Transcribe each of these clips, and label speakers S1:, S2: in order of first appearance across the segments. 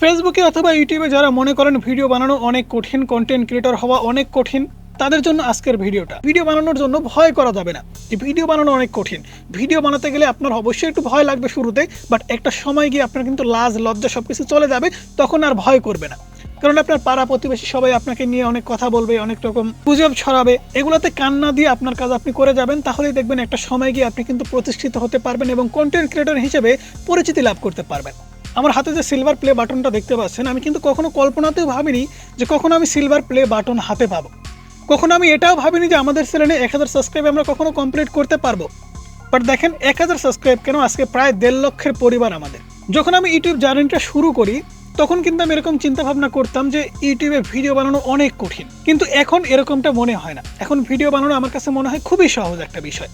S1: ফেসবুকে অথবা ইউটিউবে যারা মনে করেন ভিডিও বানানো অনেক কঠিন কন্টেন্ট ক্রিয়েটর হওয়া অনেক কঠিন, তাদের জন্য আজকের ভিডিওটা ভিডিও বানানোর জন্য ভয় করা যাবে না। ভিডিও বানানো অনেক কঠিন ভিডিও বানাতে গেলে আপনার অবশ্যই একটু ভয় লাগবে শুরুতে বাট একটা সময় গিয়ে আপনার কিন্তু লাজ, লজ্জা সব কিছু চলে যাবে, তখন আর ভয় করবে না। কারণ আপনার পাড়া প্রতিবেশী সবাই আপনাকে নিয়ে অনেক কথা বলবে, অনেক রকম গুজব ছড়াবে। এগুলোতে কান্না দিয়ে আপনার কাজ আপনি করে যাবেন, তাহলেই দেখবেন একটা সময় গিয়ে আপনি কিন্তু প্রতিষ্ঠিত হতে পারবেন এবং কন্টেন্ট ক্রিয়েটর হিসেবে পরিচিতি লাভ করতে পারবেন। আমার হাতে যে সিলভার প্লে বাটনটা দেখতে পাচ্ছেন, আমি কিন্তু কখনো কল্পনাতেও ভাবিনি যে কখনো আমি সিলভার প্লে বাটন হাতে পাবো। কখনো আমি এটাও ভাবিনি যে আমাদের চ্যানেলে এক হাজার সাবস্ক্রাইব আমরা কখনো কমপ্লিট করতে পারব। বাট দেখেন, এক হাজার সাবস্ক্রাইব কেন? আজকে প্রায় দেড় লক্ষের পরিবার আমাদের। যখন আমি ইউটিউব জার্নিটা শুরু করি তখন কিন্তু আমি এরকম চিন্তা ভাবনা করতাম যে ইউটিউবে ভিডিও বানানো অনেক কঠিন। কিন্তু এখন এরকমটা মনে হয় না। এখন ভিডিও বানানো আমার কাছে মনে হয় খুবই সহজ একটা বিষয়।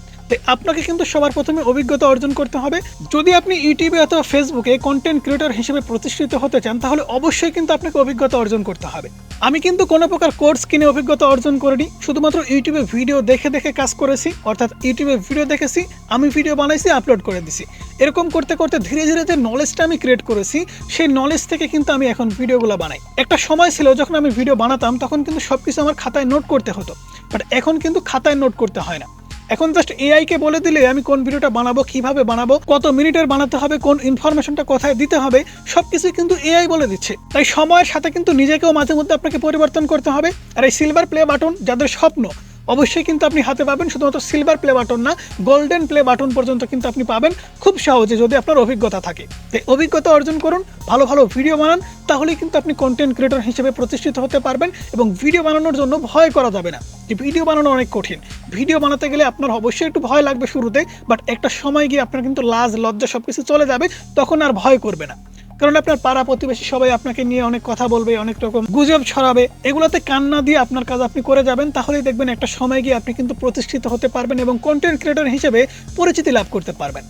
S1: আপনাকে কিন্তু সবার প্রথমে অভিজ্ঞতা অর্জন করতে হবে। যদি আপনি ইউটিউবে অথবা ফেসবুকে কন্টেন্ট ক্রিয়েটর হিসেবে প্রতিষ্ঠিত হতে চান, তাহলে অবশ্যই কিন্তু আপনাকে অভিজ্ঞতা অর্জন করতে হবে। আমি কিন্তু কোনো প্রকার কোর্স কিনে অভিজ্ঞতা অর্জন করিনি। শুধুমাত্র ইউটিউবে ভিডিও দেখে দেখে কাজ করেছি। অর্থাৎ ইউটিউবে ভিডিও দেখেছি, আমি ভিডিও বানাইছি, আপলোড করে দিছি। এরকম করতে করতে ধীরে ধীরে যে নলেজটা আমি ক্রিয়েট করেছি, সেই নলেজ থেকে কিন্তু আমি এখন ভিডিওগুলো বানাই। একটা সময় ছিল যখন আমি ভিডিও বানাতাম, তখন কিন্তু সব কিছু আমার খাতায় নোট করতে হতো। বাট এখন কিন্তু খাতায় নোট করতে হয় না। এখন জাস্ট এআইকে বলে দিলে আমি কোন ভিডিওটা বানাবো, কীভাবে বানাবো, কত মিনিটের বানাতে হবে, কোন ইনফরমেশনটা কোথায় দিতে হবে সব কিছু কিন্তু এআই বলে দিচ্ছে। তাই সময়ের সাথে কিন্তু নিজেকেও মাঝে মধ্যে আপনাকে পরিবর্তন করতে হবে। আর এই সিলভার প্লে বাটন যাদের স্বপ্ন অবশ্যই কিন্তু আপনি হাতে পাবেন, শুধুমাত্র সিলভার প্লে বাটন না গোল্ডেন প্লে বাটন পর্যন্ত কিন্তু আপনি পাবেন খুব সহজে যদি আপনার অভিজ্ঞতা থাকে। তাই অভিজ্ঞতা অর্জন করুন, ভালো ভালো ভিডিও বানান, তাহলেই কিন্তু আপনি কন্টেন্ট ক্রিয়েটর হিসেবে প্রতিষ্ঠিত হতে পারবেন এবং ভিডিও বানানোর জন্য ভয় করা যাবে না। যে ভিডিও বানানো অনেক কঠিন। ভিডিও বানাতে গেলে আপনার অবশ্যই একটু ভয় লাগবে শুরুতে বাট একটা সময় গিয়ে আপনার কিন্তু লাজ, লজ্জা সব কিছু চলে যাবে, তখন আর ভয় করবে না। কারণ আপনার পাড়া প্রতিবেশী সবাই আপনাকে নিয়ে অনেক কথা বলবে, অনেক রকম গুজব ছড়াবে। এগুলোতে কান্না দিয়ে আপনার কাজ আপনি করে যাবেন, তাহলেই দেখবেন একটা সময় গিয়ে আপনি কিন্তু প্রতিষ্ঠিত হতে পারবেন এবং কন্টেন্ট ক্রিয়েটর হিসেবে পরিচিতি লাভ করতে পারবেন।